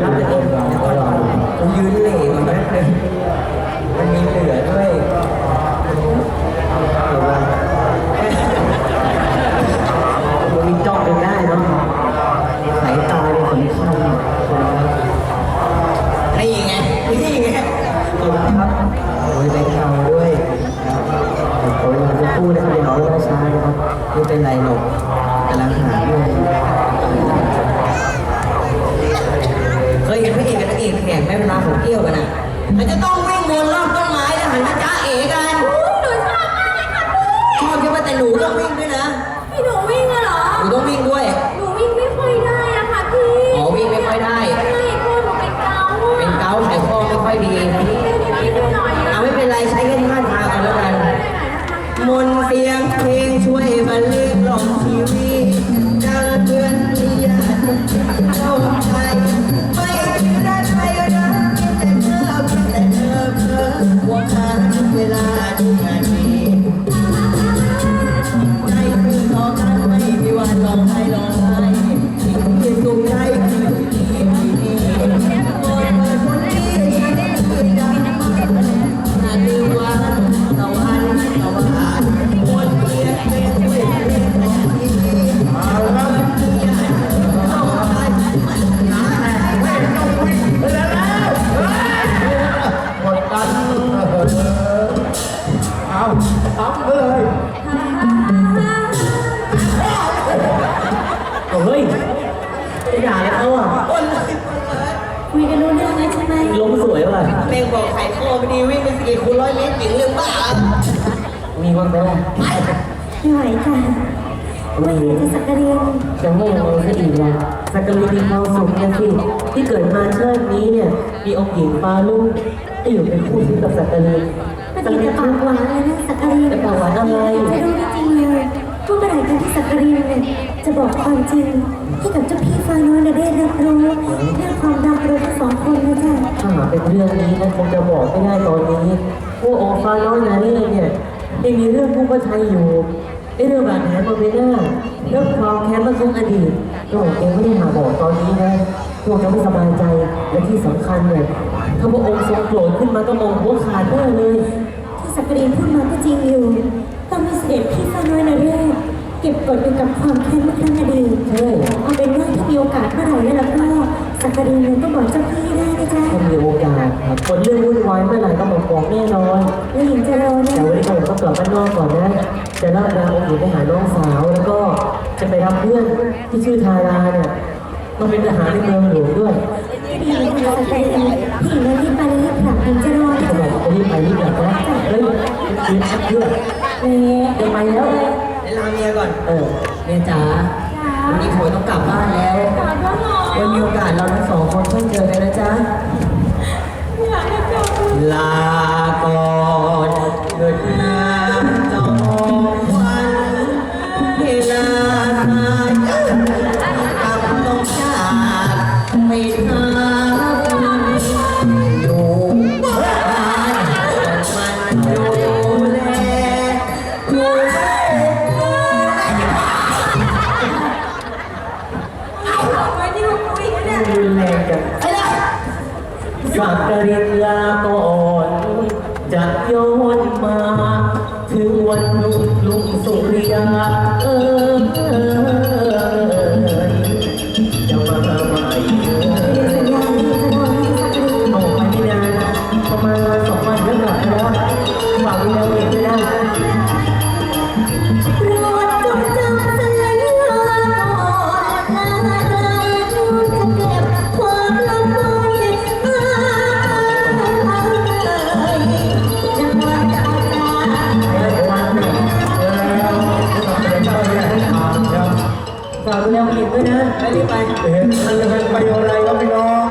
ดี๋ยวก่อนผมยนเหล่มาแป๊ you know, we เอาเอาเลยเฮ้ยไปด่าแล้วเขาอะคุยกันรู้เรื่องไหมใช่ไหมล้มสวยว่ะเม่งบอกไข่โคไปดีวิ่งไปสี่คูณร้อยเมตรหญิงเรื่องบ้า มีคนไปว่าไม่ไหวค่ะไม่เห็นจะสักกะเรียนจะให้เราซะอีกละสักกะรีมีความสุขนะสิที่เกิดมาชาตินี้เนี่ย มีองค์หญิงฟ้าลุ่งที่อยู่เป็นคู่ชีวิตกับสักกะรี ไม่ดีแต่ปากหวานเลยนะสักกะเรีแต่ปากหวานอะไร จะรู้จริงๆเลยว่าเมื่อไหร่กันที่สักกะเรีนเนี่ยจะบอกความจริงให้กับเจ้าพี่ฟ้าน้อยได้รับรู้เรื่องความรักเราทั้งสองคนนะจ๊ะถ้าหากเป็นเรื่องนี้นะคงจะบอกไม่ได้ตอนนี้ว่าองค์ฟ้าน้อยนาเรศเนี่ยยังมีเรื่องผู้ประชัยอยู่ไอ้เรื่องบาดแผลบนใบหน้าเรื่องความแค้นเมื่อครั้งอดีตก็เองไม่ได้หาบอกตอนนี้นะพวกจะไม่สบายใจและที่สำคัญเนี่ยถ้าพระองค์ทรงโกรธขึ้นมาก็มองหัวขาดได้เลย สักกะเรียนพูดมาก็จริงอยู่ต้องมีเสด็จพี่ฟ้าน้อยนะเร่เก็บกดอยู่กับความแค้นเมื่อครั้งอดีตใช่เอาเป็นว่าถ้ามีโอกาสเมื่อไหร่แล้วก็สักกะเรียนเนี่ยต้องบอกเจ้าพี่ได้นะจ๊ะถ้ามีโอกาสครับคนเรื่องวุ่นวายเมื่อไหร่ก็บอกบอกแน่นอนแล้วหญิงจะรอนะแต่วันนี้ผมต้องกลับบ้านนอกก่อนนะจะรับดาวองค์หญิงไปหาน้องสาวแล้วก็จะไปรับเพื่อนที่ชื่อทาราเนี่ยต้องเป็นทหารในเมืองหลวงด้วยพี่หญิงจะสักกะเรียนพี่หญิงรีบไปรีบกลับหญิงจะรอนะจะ รีบเพื่อนเอ๊ะจะไปแล้วเดี๋ยวลาเมียก่อนเออเมียจ๋าวันนี้ผัวต้องกลับบ้านแล้ว วันมีโอกาสเราทั้ง รุนแรงจังสักกรินลาก่อนจะย้อนมา ถึงวันลุงลุงสุริยาเออ ด้วยนะไปรีบไปเห็นมันจะเป็นประโยชน์อะไรก็พี่น้